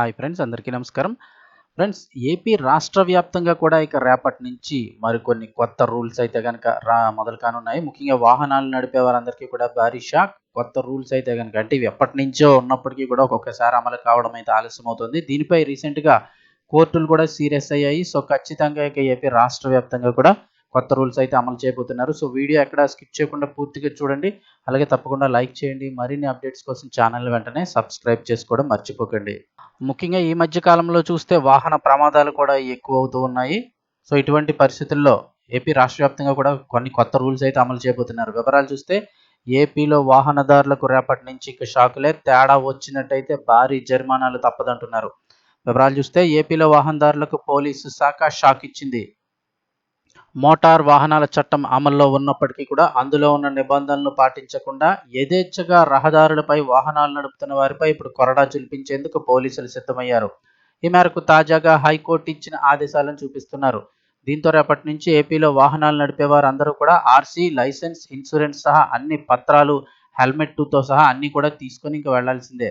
Hi friends అందరికీ నమస్కారం. Friends AP రాష్ట్ర వ్యాప్తంగా కూడా ఇక రేపటి నుంచి మరికొన్ని కొత్త రూల్స్ అయితే కనుక రా మొదలు కానున్నాయి. ముఖ్యంగా వాహనాలు నడిపే వారందరికీ కూడా భారీ షాక్. కొత్త రూల్స్ అయితే కనుక అంటే ఇవి ఎప్పటి నుంచో ఉన్నప్పటికీ కూడా ఒక్కొక్కసారి అమలు కావడం అయితే ఆలస్యం అవుతుంది దీనిపై రీసెంట్గా కోర్టులు కూడా సీరియస్ అయ్యాయి. సో ఖచ్చితంగా ఇక ఏపీ రాష్ట్ర వ్యాప్తంగా కూడా కొత్త రూల్స్ అయితే అమలు చేయబోతున్నారు. సో వీడియో ఎక్కడ స్కిప్ చేయకుండా పూర్తిగా చూడండి. అలాగే తప్పకుండా లైక్ చేయండి. మరిన్ని అప్డేట్స్ కోసం ఛానల్ వెంటనే సబ్స్క్రైబ్ చేసుకోవడం మర్చిపోకండి. ముఖ్యంగా ఈ మధ్య కాలంలో చూస్తే వాహన ప్రమాదాలు కూడా ఎక్కువ అవుతూ ఉన్నాయి. సో ఇటువంటి పరిస్థితుల్లో ఏపీ రాష్ట్ర వ్యాప్తంగా కూడా కొన్ని కొత్త రూల్స్ అయితే అమలు చేయబోతున్నారు. వివరాలు చూస్తే ఏపీలో వాహనదారులకు రేపటి నుంచి షాకులే తేడా వచ్చినట్టయితే భారీ జరిమానాలు తప్పదంటున్నారు. వివరాలు చూస్తే ఏపీలో వాహనదారులకు పోలీసు శాఖ షాక్ ఇచ్చింది. మోటార్ వాహనాల చట్టం అమల్లో ఉన్నప్పటికీ కూడా అందులో ఉన్న నిబంధనలు పాటించకుండా యథేచ్ఛగా రహదారులపై వాహనాలు నడుపుతున్న వారిపై ఇప్పుడు కొరడా చూపించేందుకు పోలీసులు సిద్ధమయ్యారు. ఈ మేరకు తాజాగా హైకోర్టు ఇచ్చిన ఆదేశాలను చూపిస్తున్నారు. దీంతో రేపటి నుంచి ఏపీలో వాహనాలు నడిపే వారందరూ కూడా ఆర్సీ లైసెన్స్ ఇన్సూరెన్స్ సహా అన్ని పత్రాలు హెల్మెట్తో సహా అన్ని కూడా తీసుకొని ఇంక వెళ్ళాల్సిందే.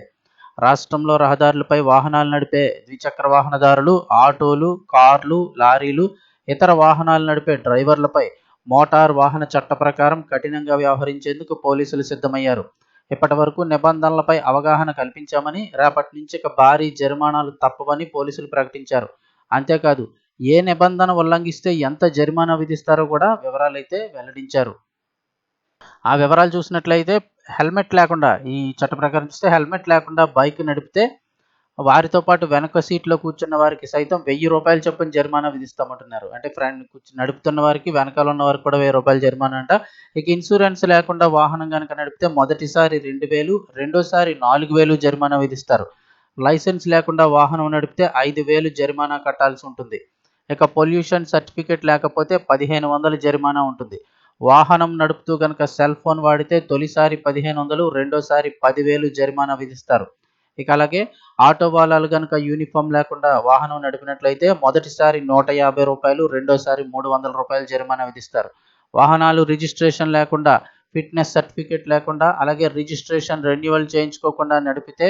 రాష్ట్రంలో రహదారులపై వాహనాలు నడిపే ద్విచక్ర వాహనదారులు ఆటోలు కార్లు లారీలు ఇతర వాహనాలు నడిపే డ్రైవర్లపై మోటార్ వాహన చట్ట ప్రకారం కఠినంగా వ్యవహరించేందుకు పోలీసులు సిద్ధమయ్యారు. ఇప్పటి వరకు నిబంధనలపై అవగాహన కల్పించామని రేపటి నుంచి ఇక భారీ జరిమానాలు తప్పవని పోలీసులు ప్రకటించారు. అంతేకాదు ఏ నిబంధన ఉల్లంఘిస్తే ఎంత జరిమానా విధిస్తారో కూడా వివరాలైతే వెల్లడించారు. ఆ వివరాలు చూసినట్లయితే హెల్మెట్ లేకుండా ఈ చట్ట ప్రకారం చూస్తే హెల్మెట్ లేకుండా బైక్ నడిపితే వారితో పాటు వెనక సీట్లో కూర్చున్న వారికి సైతం వెయ్యి రూపాయలు చొప్పున జరిమానా విధిస్తామంటున్నారు. అంటే ఫ్రెండ్ కూర్చుని నడుపుతున్న వారికి వెనకాల ఉన్న వారికి కూడా వెయ్యి రూపాయలు జరిమానా అంట. ఇక ఇన్సూరెన్స్ లేకుండా వాహనం కనుక నడిపితే మొదటిసారి రెండు వేలు రెండోసారి నాలుగు వేలు జరిమానా విధిస్తారు. లైసెన్స్ లేకుండా వాహనం నడిపితే ఐదు వేలు జరిమానా కట్టాల్సి ఉంటుంది. ఇక పొల్యూషన్ సర్టిఫికేట్ లేకపోతే పదిహేను వందల జరిమానా ఉంటుంది. వాహనం నడుపుతూ కనుక సెల్ ఫోన్ వాడితే తొలిసారి పదిహేను వందలు రెండోసారి పదివేలు జరిమానా విధిస్తారు. ఇక అలాగే ఆటో వాళ్ళలు కనుక యూనిఫామ్ లేకుండా వాహనం నడిపినట్లయితే మొదటిసారి నూట యాభై రూపాయలు రెండోసారి మూడు వందల రూపాయలు జరిమానా విధిస్తారు. వాహనాలు రిజిస్ట్రేషన్ లేకుండా ఫిట్నెస్ సర్టిఫికేట్ లేకుండా అలాగే రిజిస్ట్రేషన్ రెన్యువల్ చేయించుకోకుండా నడిపితే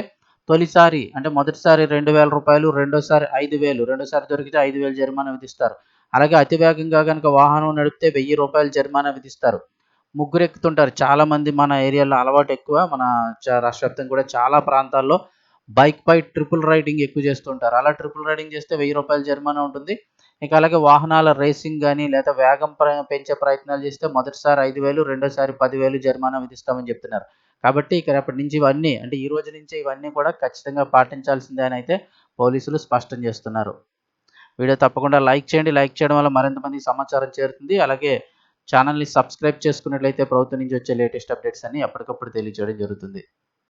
తొలిసారి అంటే మొదటిసారి రెండు వేల రూపాయలు రెండోసారి ఐదు వేలు రెండోసారి దొరికితే ఐదు వేలు జరిమానా విధిస్తారు. అలాగే అతివేగంగా కనుక వాహనం నడిపితే వెయ్యి రూపాయలు జరిమానా విధిస్తారు. ముగ్గురు ఎక్కుతుంటారు చాలామంది మన ఏరియాలో అలవాటు ఎక్కువ. మన రాష్ట్ర వ్యాప్తంగా కూడా చాలా ప్రాంతాల్లో బైక్ పై ట్రిపుల్ రైడింగ్ ఎక్కువ చేస్తుంటారు అలా ట్రిపుల్ రైడింగ్ చేస్తే వెయ్యి రూపాయల జరిమానా ఉంటుంది. ఇక అలాగే వాహనాల రేసింగ్ కానీ లేదా వేగం పెంచే ప్రయత్నాలు చేస్తే మొదటిసారి ఐదు వేలు రెండోసారి పదివేలు జరిమానా విధిస్తామని చెప్తున్నారు. కాబట్టి ఇక రేపటి నుంచి ఇవన్నీ అంటే ఈ రోజు నుంచి ఇవన్నీ కూడా ఖచ్చితంగా పాటించాల్సిందే అని అయితే పోలీసులు స్పష్టం చేస్తున్నారు. వీడియో తప్పకుండా లైక్ చేయండి. లైక్ చేయడం వల్ల మరింత మంది సమాచారం చేరుతుంది. అలాగే ఛానల్ని సబ్స్క్రైబ్ చేసుకున్నట్లయితే ప్రభుత్వం నుంచి వచ్చే లేటెస్ట్ అప్డేట్స్ అన్ని ఎప్పటికప్పుడు తెలియజేయడం జరుగుతుంది.